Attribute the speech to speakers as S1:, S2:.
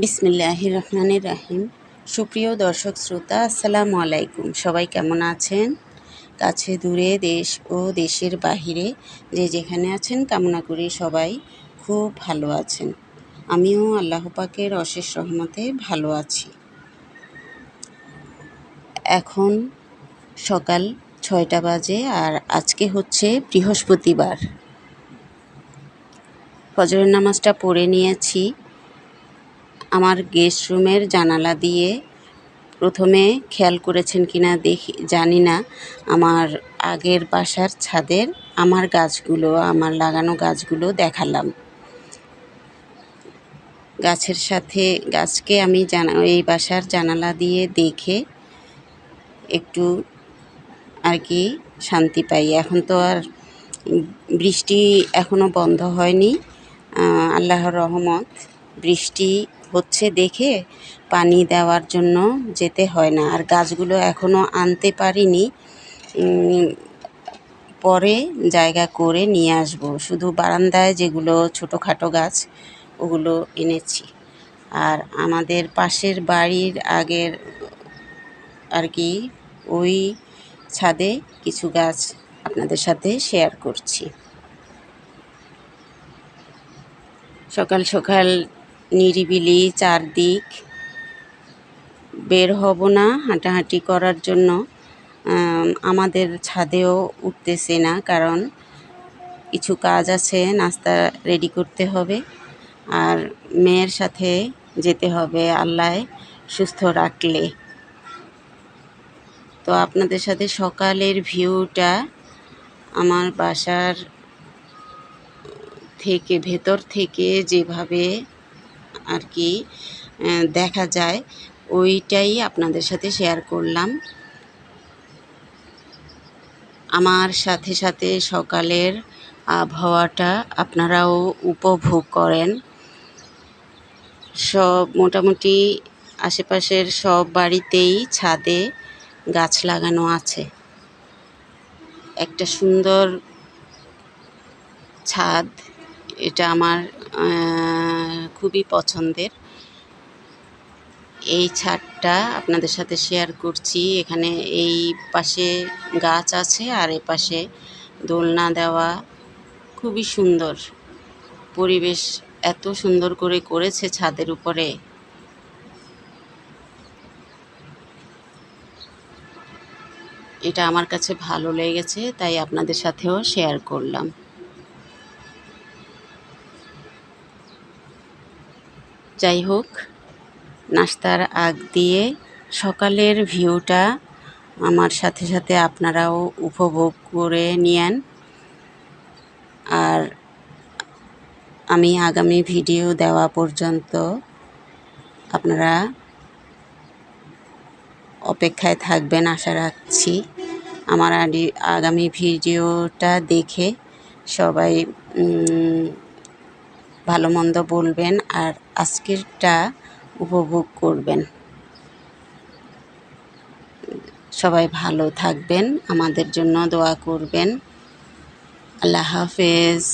S1: বিসমিল্লাহ রহমানির রাহিম সুপ্রিয় দর্শক শ্রোতা, আসসালামু আলাইকুম। সবাই কেমন আছেন? কাছে, দূরে, দেশ ও দেশের বাহিরে যে যেখানে আছেন, কামনা করি সবাই খুব ভালো আছেন। আমিও আল্লাহ পাকের অশেষ রহমতে ভালো আছি। এখন সকাল ছয়টা বাজে আর আজকে হচ্ছে বৃহস্পতিবার। ফজরের নামাজটা পড়ে নিয়েছি। আমার গেস্ট রুমের জানালা দিয়ে প্রথমে খেয়াল করেছেন কিনা দেখি, জানি না। আমার আগের বাসার ছাদের আমার গাছগুলো, আমার লাগানো গাছগুলো দেখালাম। গাছের সাথে গাছকে আমি জানা, এই বাসার জানালা দিয়ে দেখে একটু আর কি শান্তি পাই। এখন তো আর বৃষ্টি এখনও বন্ধ হয়নি। আল্লাহর রহমত বৃষ্টি হচ্ছে দেখে পানি দেওয়ার জন্য যেতে হয় না। আর গাছগুলো এখনও আনতে পারিনি পরে জায়গা করে নিয়ে আসব। শুধু বারান্দায় যেগুলো ছোটোখাটো গাছ, ওগুলো এনেছি। আর আমাদের পাশের বাড়ির আগের, আর কি, ওই ছাদে কিছু গাছ আপনাদের সাথে শেয়ার করছি। সকাল সকাল নিরিবিলি চারদিক। বের হব না হাঁটাহাঁটি করার জন্য। আমাদের ছাদেও উঠতেছে না কারণ কিছু কাজ আছে, নাস্তা রেডি করতে হবে। আর মেয়ের সাথে যেতে হবে আল্লাহ সুস্থ রাখলে। তো আপনাদের সাথে সকালের ভিউটা আমার বাসার থেকে, ভেতর থেকে যেভাবে আর কি দেখা যায়। ওইটাই আপনাদের সাথে শেয়ার করলাম। আমার সাথে সাথে সকালের আবহাওয়াটা আপনারাও উপভোগ করেন। সব মোটামুটি আশেপাশের সব বাড়িতেই ছাদে গাছ লাগানো আছে। একটা সুন্দর ছাদ, এটা আমার খুবই পছন্দের। এই ছাদটা আপনাদের সাথে শেয়ার করছি। এখানে এই পাশে গাছ আছে আর এ পাশে দোলনা দেওয়া। খুবই সুন্দর পরিবেশ, এত সুন্দর করে করেছে ছাদের উপরে। এটা আমার কাছে ভালো লেগেছে, তাই আপনাদের সাথেও শেয়ার করলাম। যাই হোক নাস্তার আগ দিয়ে সকালের ভিউটা আমার সাথে সাথে আপনারাও উপভোগ করে নিয়েন। আর আমি আগামী ভিডিও দেওয়া পর্যন্ত আপনারা অপেক্ষায় থাকবেন আশা রাখছি। আমার আগামী ভিডিওটা দেখে সবাই ভালো মন্দ বলবেন আর আজকেরটা উপভোগ করবেন। সবাই ভালো থাকবেন, আমাদের জন্য দোয়া করবেন। আল্লাহ হাফেজ।